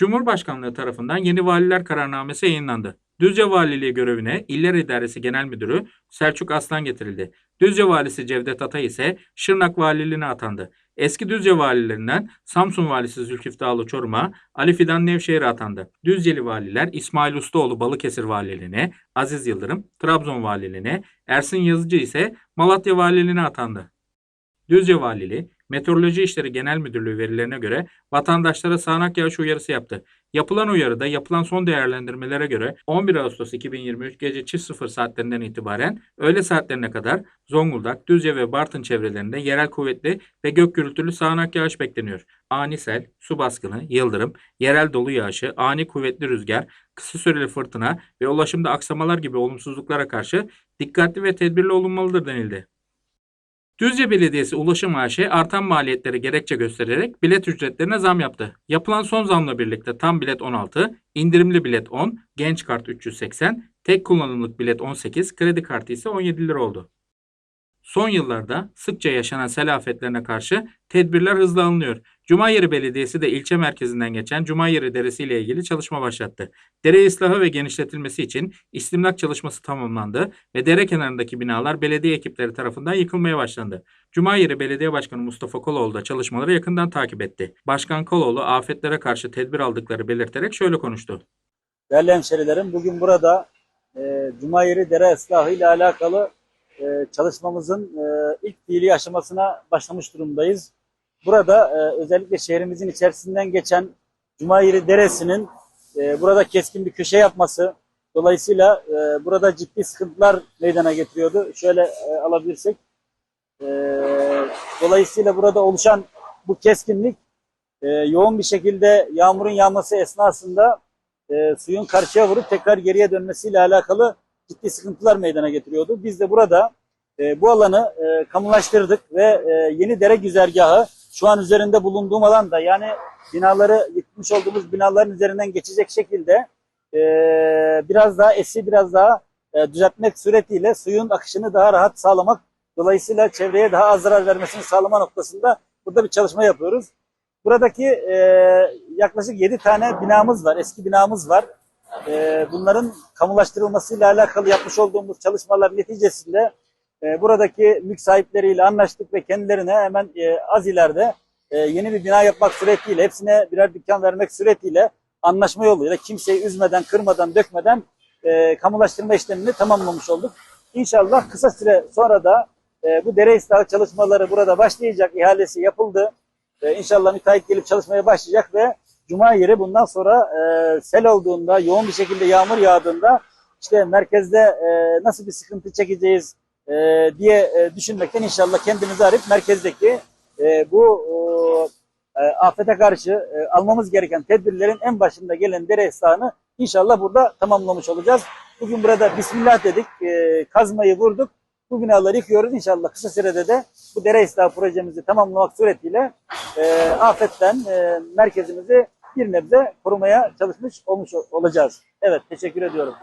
Cumhurbaşkanlığı tarafından yeni valiler kararnamesi yayınlandı. Düzce Valiliği görevine İller İdaresi Genel Müdürü Selçuk Aslan getirildi. Düzce Valisi Cevdet Atay ise Şırnak Valiliğine atandı. Eski Düzce valilerinden Samsun Valisi Zülkif Dağlı Çorum'a, Ali Fidan Nevşehir'e atandı. Düzceli valiler İsmail Ustaoğlu Balıkesir Valiliğine, Aziz Yıldırım Trabzon Valiliğine, Ersin Yazıcı ise Malatya Valiliğine atandı. Düzce Valiliği, Meteoroloji İşleri Genel Müdürlüğü verilerine göre vatandaşlara sağanak yağış uyarısı yaptı. Yapılan uyarıda yapılan son değerlendirmelere göre 11 Ağustos 2023 gece çift sıfır saatlerinden itibaren öğle saatlerine kadar Zonguldak, Düzce ve Bartın çevrelerinde yerel kuvvetli ve gök gürültülü sağanak yağış bekleniyor. Ani sel, su baskını, yıldırım, yerel dolu yağışı, ani kuvvetli rüzgar, kısa süreli fırtına ve ulaşımda aksamalar gibi olumsuzluklara karşı dikkatli ve tedbirli olunmalıdır denildi. Düzce Belediyesi Ulaşım AŞ artan maliyetleri gerekçe göstererek bilet ücretlerine zam yaptı. Yapılan son zamla birlikte tam bilet 16, indirimli bilet 10, genç kart 380, tek kullanımlık bilet 18, kredi kartı ise 17 lira oldu. Son yıllarda sıkça yaşanan sel afetlerine karşı tedbirler hızla. Cumayeri Belediyesi de ilçe merkezinden geçen Cumayeri Deresi ile ilgili çalışma başlattı. Dere ıslahı ve genişletilmesi için istimlak çalışması tamamlandı ve dere kenarındaki binalar belediye ekipleri tarafından yıkılmaya başlandı. Cumayeri Belediye Başkanı Mustafa Koloğlu da çalışmaları yakından takip etti. Başkan Koloğlu afetlere karşı tedbir aldıkları belirterek şöyle konuştu. Değerli hemşerilerim, bugün burada e, Cumayeri Dere Islahı ile alakalı e, çalışmamızın e, ilk fiili aşamasına başlamış durumdayız. Burada e, özellikle şehrimizin içerisinden geçen Cumayeri Deresi'nin e, burada keskin bir köşe yapması dolayısıyla e, burada ciddi sıkıntılar meydana getiriyordu. Şöyle e, alabilirsek. E, dolayısıyla burada oluşan bu keskinlik e, yoğun bir şekilde yağmurun yağması esnasında e, suyun karşıya vurup tekrar geriye dönmesiyle alakalı ciddi sıkıntılar meydana getiriyordu. Biz de burada e, bu alanı e, kamulaştırdık ve e, yeni dere güzergahı şu an üzerinde bulunduğum alanda yani binaları yıkmış olduğumuz binaların üzerinden geçecek şekilde e, biraz daha esi biraz daha e, düzeltmek suretiyle suyun akışını daha rahat sağlamak dolayısıyla çevreye daha az zarar vermesini sağlama noktasında burada bir çalışma yapıyoruz. Buradaki e, yaklaşık 7 tane binamız var, eski binamız var. E, bunların kamulaştırılmasıyla alakalı yapmış olduğumuz çalışmalar neticesinde e, buradaki mülk sahipleriyle anlaştık ve kendilerine hemen e, az ileride e, yeni bir bina yapmak suretiyle, hepsine birer dükkan vermek suretiyle anlaşma yoluyla kimseyi üzmeden, kırmadan, dökmeden e, kamulaştırma işlemini tamamlamış olduk. İnşallah kısa süre sonra da e, bu dere ıslahı çalışmaları burada başlayacak, ihalesi yapıldı. E, inşallah müteahhit gelip çalışmaya başlayacak ve Cuma yeri bundan sonra e, sel olduğunda, yoğun bir şekilde yağmur yağdığında işte merkezde e, nasıl bir sıkıntı çekeceğiz e, diye e, düşünmekten inşallah kendimizi arayıp merkezdeki e, bu e, afete karşı e, almamız gereken tedbirlerin en başında gelen dere ıslahını inşallah burada tamamlamış olacağız. Bugün burada Bismillah dedik, e, kazmayı vurduk. Bu binaları yıkıyoruz. İnşallah kısa sürede de bu dere ıslahı projemizi tamamlamak suretiyle e, afetten e, merkezimizi bir nebze korumaya çalışmış olmuş olacağız. Evet, teşekkür ediyorum.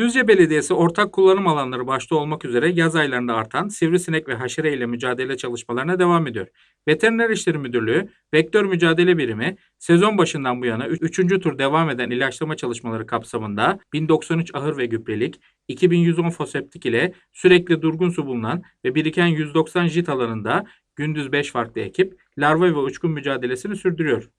Düzce Belediyesi ortak kullanım alanları başta olmak üzere yaz aylarında artan sivrisinek ve haşere ile mücadele çalışmalarına devam ediyor. Veteriner İşleri Müdürlüğü, Vektör Mücadele Birimi, sezon başından bu yana 3. tur devam eden ilaçlama çalışmaları kapsamında 1093 ahır ve gübrelik, 2110 foseptik ile sürekli durgun su bulunan ve biriken 190 jit alanında gündüz 5 farklı ekip larva ve uçkun mücadelesini sürdürüyor.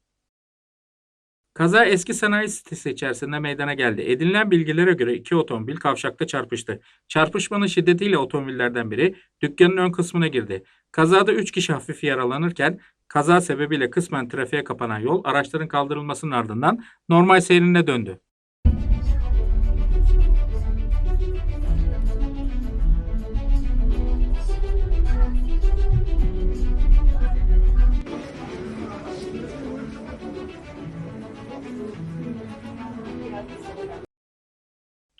Kaza eski sanayi sitesi içerisinde meydana geldi. Edinilen bilgilere göre iki otomobil kavşakta çarpıştı. Çarpışmanın şiddetiyle otomobillerden biri dükkanın ön kısmına girdi. Kazada 3 kişi hafif yaralanırken kaza sebebiyle kısmen trafiğe kapanan yol araçların kaldırılmasının ardından normal seyrine döndü.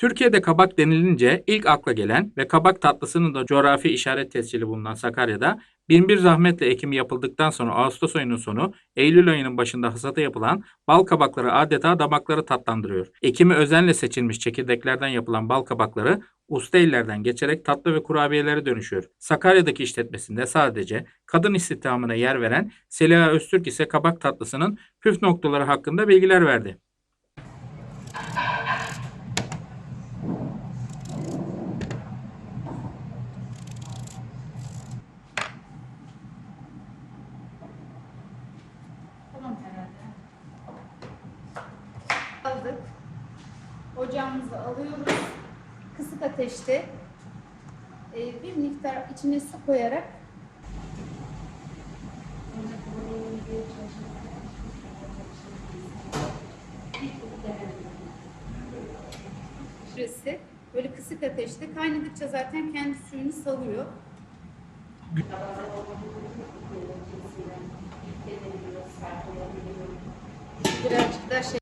Türkiye'de kabak denilince ilk akla gelen ve kabak tatlısının da coğrafi işaret tescili bulunan Sakarya'da binbir zahmetle ekimi yapıldıktan sonra Ağustos ayının sonu, Eylül ayının başında hasata yapılan bal kabakları adeta damakları tatlandırıyor. Ekimi özenle seçilmiş çekirdeklerden yapılan bal kabakları usta ellerden geçerek tatlı ve kurabiyelere dönüşüyor. Sakarya'daki işletmesinde sadece kadın istihdamına yer veren Seliha Öztürk ise kabak tatlısının püf noktaları hakkında bilgiler verdi. Ateşte e, bir miktar içine su koyarak süresi böyle kısık ateşte kaynadıkça zaten kendi suyunu salıyor. Birazcık daha şey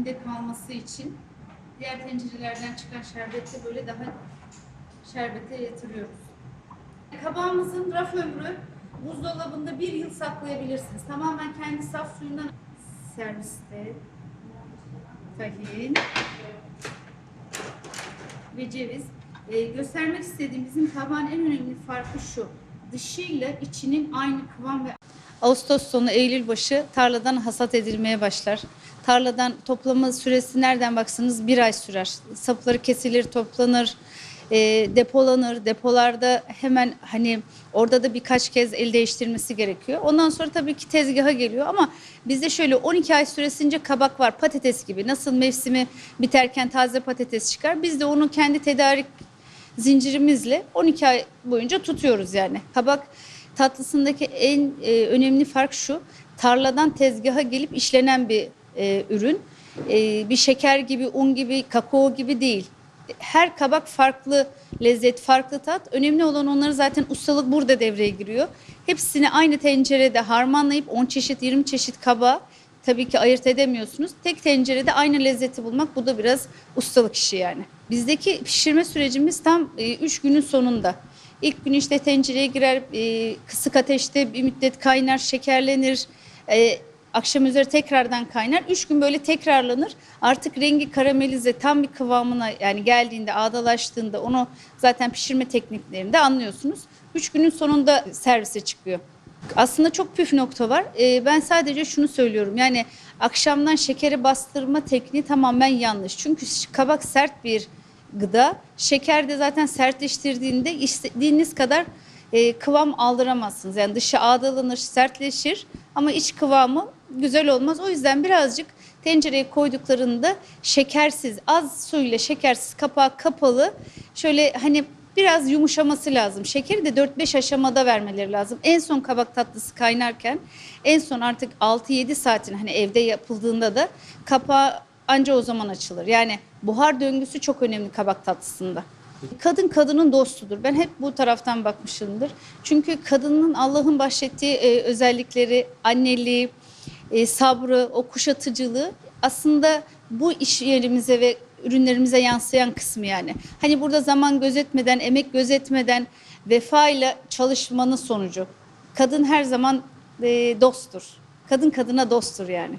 içinde kalması için diğer tencerelerden çıkan şerbeti böyle daha şerbete yatırıyoruz. Kabağımızın raf ömrü buzdolabında bir yıl saklayabilirsiniz. Tamamen kendi saf suyundan serviste tahin ve ceviz. Ee, göstermek istediğim bizim tabağın en önemli farkı şu. Dışıyla içinin aynı kıvam ve Ağustos sonu Eylül başı tarladan hasat edilmeye başlar. Tarladan toplama süresi nereden baksanız bir ay sürer. Sapları kesilir, toplanır, e, depolanır. Depolarda hemen hani orada da birkaç kez el değiştirmesi gerekiyor. Ondan sonra tabii ki tezgaha geliyor ama bizde şöyle 12 ay süresince kabak var patates gibi. Nasıl mevsimi biterken taze patates çıkar. Biz de onu kendi tedarik zincirimizle 12 ay boyunca tutuyoruz yani. Kabak tatlısındaki en e, önemli fark şu. Tarladan tezgaha gelip işlenen bir e, ürün. E, bir şeker gibi, un gibi, kakao gibi değil. Her kabak farklı lezzet, farklı tat. Önemli olan onları zaten ustalık burada devreye giriyor. Hepsini aynı tencerede harmanlayıp 10 çeşit, 20 çeşit kabağı tabii ki ayırt edemiyorsunuz. Tek tencerede aynı lezzeti bulmak bu da biraz ustalık işi yani. Bizdeki pişirme sürecimiz tam 3 günün sonunda. İlk gün işte tencereye girer, e, kısık ateşte bir müddet kaynar, şekerlenir. E, akşam üzeri tekrardan kaynar. Üç gün böyle tekrarlanır. Artık rengi karamelize tam bir kıvamına yani geldiğinde, ağdalaştığında onu zaten pişirme tekniklerinde anlıyorsunuz. Üç günün sonunda servise çıkıyor. Aslında çok püf nokta var. E, ben sadece şunu söylüyorum. Yani akşamdan şekeri bastırma tekniği tamamen yanlış. Çünkü kabak sert bir gıda. Şeker de zaten sertleştirdiğinde istediğiniz kadar e, kıvam aldıramazsınız. Yani dışı ağdalanır, sertleşir ama iç kıvamı güzel olmaz. O yüzden birazcık tencereye koyduklarında şekersiz, az suyla şekersiz kapağı kapalı şöyle hani biraz yumuşaması lazım. Şekeri de 4-5 aşamada vermeleri lazım. En son kabak tatlısı kaynarken en son artık 6-7 saatin hani evde yapıldığında da kapağı anca o zaman açılır. Yani buhar döngüsü çok önemli kabak tatlısında. Kadın kadının dostudur. Ben hep bu taraftan bakmışımdır. Çünkü kadının Allah'ın bahşettiği e, özellikleri, anneliği, e, sabrı, o kuşatıcılığı aslında bu iş yerimize ve ürünlerimize yansıyan kısmı yani. Hani burada zaman gözetmeden, emek gözetmeden vefayla çalışmanın sonucu. Kadın her zaman e, dosttur. Kadın kadına dosttur yani.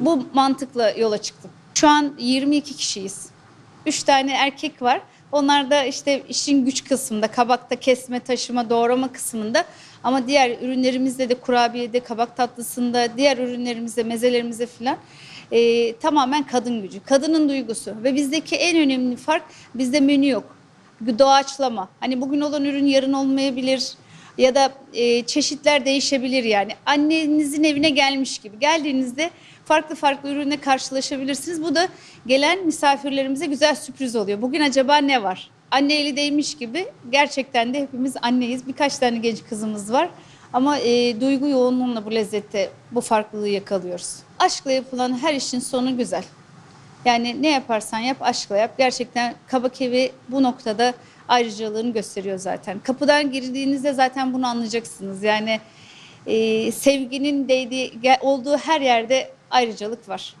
Bu mantıkla yola çıktım. Şu an 22 kişiyiz. 3 tane erkek var. Onlar da işte işin güç kısmında, kabakta kesme, taşıma, doğrama kısmında. Ama diğer ürünlerimizde de kurabiyede, kabak tatlısında, diğer ürünlerimizde, mezelerimizde filan e, tamamen kadın gücü, kadının duygusu. Ve bizdeki en önemli fark bizde menü yok. Doğaçlama. Hani bugün olan ürün yarın olmayabilir ya da e, çeşitler değişebilir yani. Annenizin evine gelmiş gibi. Geldiğinizde farklı farklı ürünle karşılaşabilirsiniz. Bu da gelen misafirlerimize güzel sürpriz oluyor. Bugün acaba ne var? Anne eli değmiş gibi gerçekten de hepimiz anneyiz. Birkaç tane genç kızımız var. Ama e, duygu yoğunluğuyla bu lezzette bu farklılığı yakalıyoruz. Aşkla yapılan her işin sonu güzel. Yani ne yaparsan yap aşkla yap. Gerçekten kabak evi bu noktada ayrıcalığını gösteriyor zaten. Kapıdan girdiğinizde zaten bunu anlayacaksınız. Yani e, sevginin değdiği, olduğu her yerde ayrıcalık var.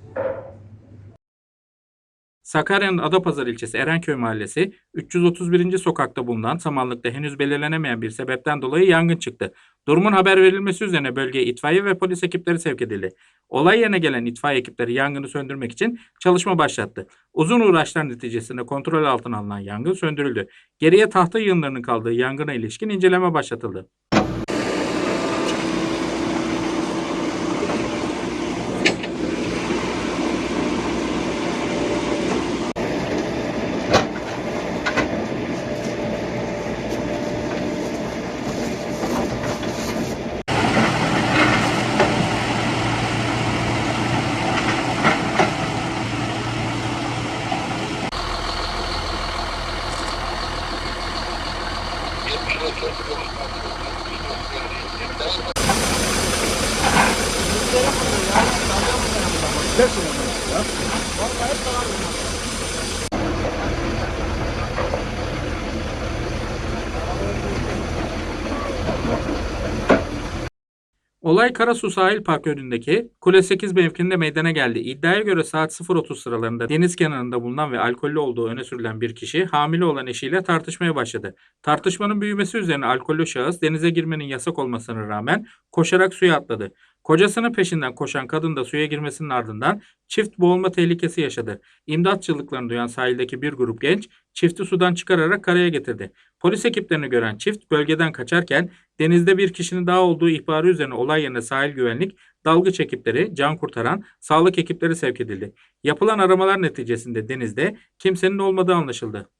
Sakarya'nın Adapazarı ilçesi Erenköy mahallesi 331. sokakta bulunan samanlıkta henüz belirlenemeyen bir sebepten dolayı yangın çıktı. Durumun haber verilmesi üzerine bölgeye itfaiye ve polis ekipleri sevk edildi. Olay yerine gelen itfaiye ekipleri yangını söndürmek için çalışma başlattı. Uzun uğraşlar neticesinde kontrol altına alınan yangın söndürüldü. Geriye tahta yığınlarının kaldığı yangına ilişkin inceleme başlatıldı. Listen. Olay Karasu Sahil Park önündeki Kule 8 mevkinde meydana geldi. İddiaya göre saat 0.30 sıralarında deniz kenarında bulunan ve alkollü olduğu öne sürülen bir kişi hamile olan eşiyle tartışmaya başladı. Tartışmanın büyümesi üzerine alkollü şahıs denize girmenin yasak olmasına rağmen koşarak suya atladı. Kocasının peşinden koşan kadın da suya girmesinin ardından çift boğulma tehlikesi yaşadı. İmdat çığlıklarını duyan sahildeki bir grup genç çifti sudan çıkararak karaya getirdi. Polis ekiplerini gören çift bölgeden kaçarken denizde bir kişinin daha olduğu ihbarı üzerine olay yerine sahil güvenlik, dalgıç ekipleri, can kurtaran, sağlık ekipleri sevk edildi. Yapılan aramalar neticesinde denizde kimsenin olmadığı anlaşıldı.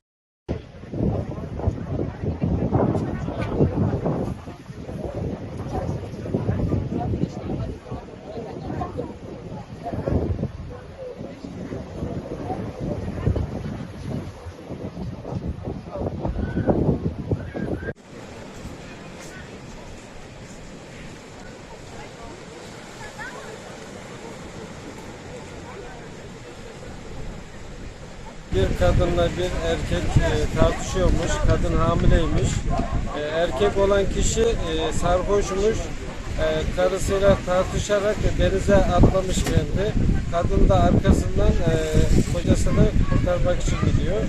Kadınla bir erkek e, tartışıyormuş. Kadın hamileymiş. E, erkek olan kişi e, sarhoşmuş. Karısıyla tartışarak denize atlamış kendi. Kadın da arkasından kocasını kurtarmak için gidiyor.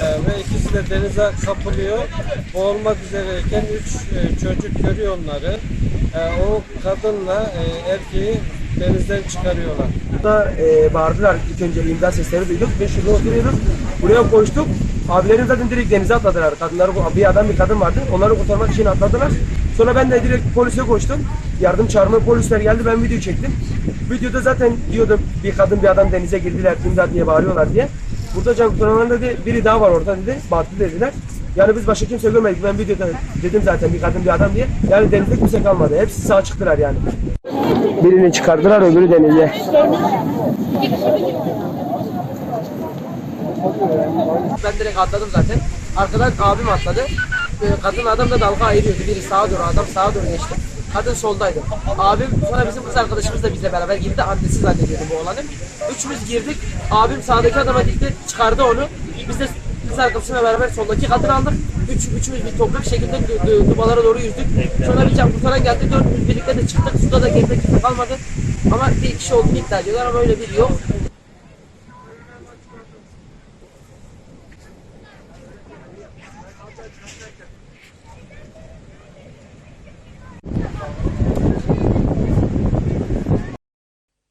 Ve ikisi de denize kapılıyor. Boğulmak üzereyken üç çocuk görüyor onları. O kadınla erkeği denizden çıkarıyorlar. Da e, bağırdılar. İlk önce imdat sesleri duyduk. Biz şurada oturuyorduk. Buraya koştuk. Abilerim zaten direkt denize atladılar. Kadınları, bir adam bir kadın vardı. Onları kurtarmak için atladılar. Sonra ben de direkt polise koştum. Yardım çağırmaya polisler geldi. Ben video çektim. Videoda zaten diyordum bir kadın bir adam denize girdiler. imdat diye bağırıyorlar diye. Burada can kurtaranlar dedi. Biri daha var orada dedi. Battı dediler. Yani biz başka kimse görmedik. Ben videoda dedim zaten bir kadın bir adam diye. Yani denizde kimse kalmadı. Hepsi sağ çıktılar yani. Birini çıkardılar öbürü denize. Ben direkt atladım zaten. Arkadan abim atladı. Ee, Kadın adam da dalga ayırıyordu. Biri sağa doğru, adam sağa doğru geçti. Kadın soldaydı. Abim sonra bizim kız arkadaşımız da bizle beraber girdi. Annesi zannediyordu bu olanın. Üçümüz girdik. Abim sağdaki adama gitti. Çıkardı onu. Biz de kız arkadaşımla beraber soldaki kadını aldık. Üç, üçümüz bir bir şekilde du- du- dubalara doğru yüzdük. Sonra bir can kurtaran geldi. Dördümüz birlikte de çıktık. Suda da geride kimse kalmadı. Ama bir kişi olduğunu iddia ediyorlar ama öyle biri yok.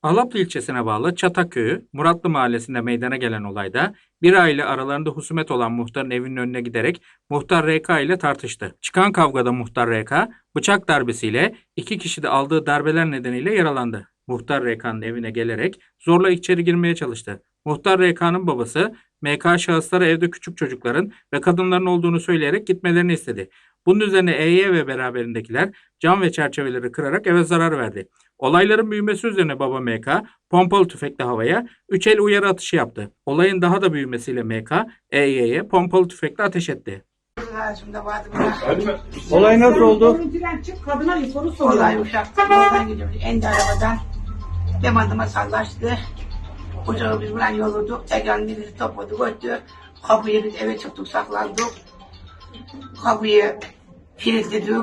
Alaplı ilçesine bağlı Çatak Köyü, Muratlı Mahallesi'nde meydana gelen olayda bir aile aralarında husumet olan muhtarın evinin önüne giderek muhtar RK ile tartıştı. Çıkan kavgada muhtar RK bıçak darbesiyle iki kişi de aldığı darbeler nedeniyle yaralandı. Muhtar RK'nın evine gelerek zorla içeri girmeye çalıştı. Muhtar RK'nın babası MK şahıslara evde küçük çocukların ve kadınların olduğunu söyleyerek gitmelerini istedi. Bunun üzerine EY ve beraberindekiler cam ve çerçeveleri kırarak eve zarar verdi. Olayların büyümesi üzerine baba MK pompalı tüfekle havaya 3 el uyarı atışı yaptı. Olayın daha da büyümesiyle MK EY'ye pompalı tüfekle ateş etti. Olay nasıl oldu? Kadına bir soru soruyor. Olay yoldan gidiyoruz. Endi arabadan. Benim adıma sallaştı. Ocağı biz buradan yolladık. Tekrar birisi topladı götürdü. Kapıyı biz eve çıktık saklandık. Kapıyı kilitledik.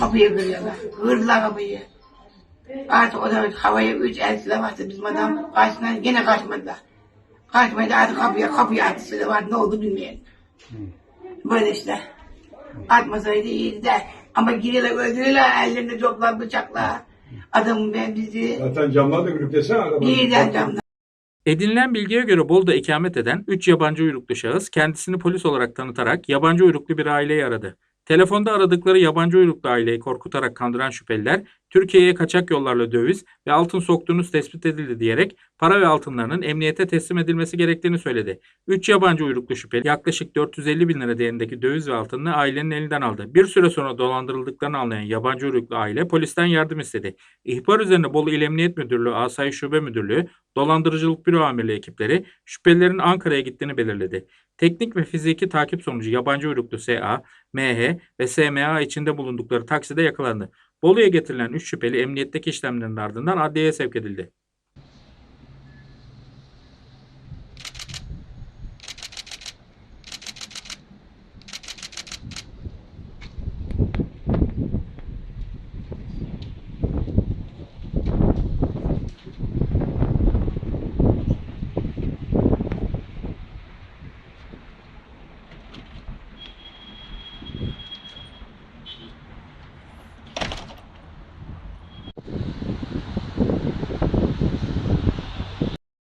Kapıyı kırıyorlar. Kırdılar kapıyı. Artık o da havaya üç el silah bastı bizim adam. Karşısına yine kaçmadılar. Kaçmaydı artık kapıya kapıya attı silah var. Ne oldu bilmiyorum. Böyle işte. Atmasaydı iyiydi de. Ama giriyorlar öldürüyorlar. Ellerinde coplar bıçaklar. Adamın ben bizi. Zaten camlar da kırık desene arabanın. İyiden camdan. Edinilen bilgiye göre Bolu'da ikamet eden 3 yabancı uyruklu şahıs kendisini polis olarak tanıtarak yabancı uyruklu bir aileyi aradı. Telefonda aradıkları yabancı uyruklu aileyi korkutarak kandıran şüpheliler Türkiye'ye kaçak yollarla döviz ve altın soktuğunuz tespit edildi diyerek para ve altınlarının emniyete teslim edilmesi gerektiğini söyledi. 3 yabancı uyruklu şüpheli yaklaşık 450 bin lira değerindeki döviz ve altınını ailenin elinden aldı. Bir süre sonra dolandırıldıklarını anlayan yabancı uyruklu aile polisten yardım istedi. İhbar üzerine Bolu İl Emniyet Müdürlüğü Asayiş Şube Müdürlüğü Dolandırıcılık Büro Amirliği ekipleri şüphelilerin Ankara'ya gittiğini belirledi. Teknik ve fiziki takip sonucu yabancı uyruklu SA, MH ve SMA içinde bulundukları takside yakalandı. Bolu'ya getirilen 3 şüpheli emniyetteki işlemlerin ardından adliyeye sevk edildi.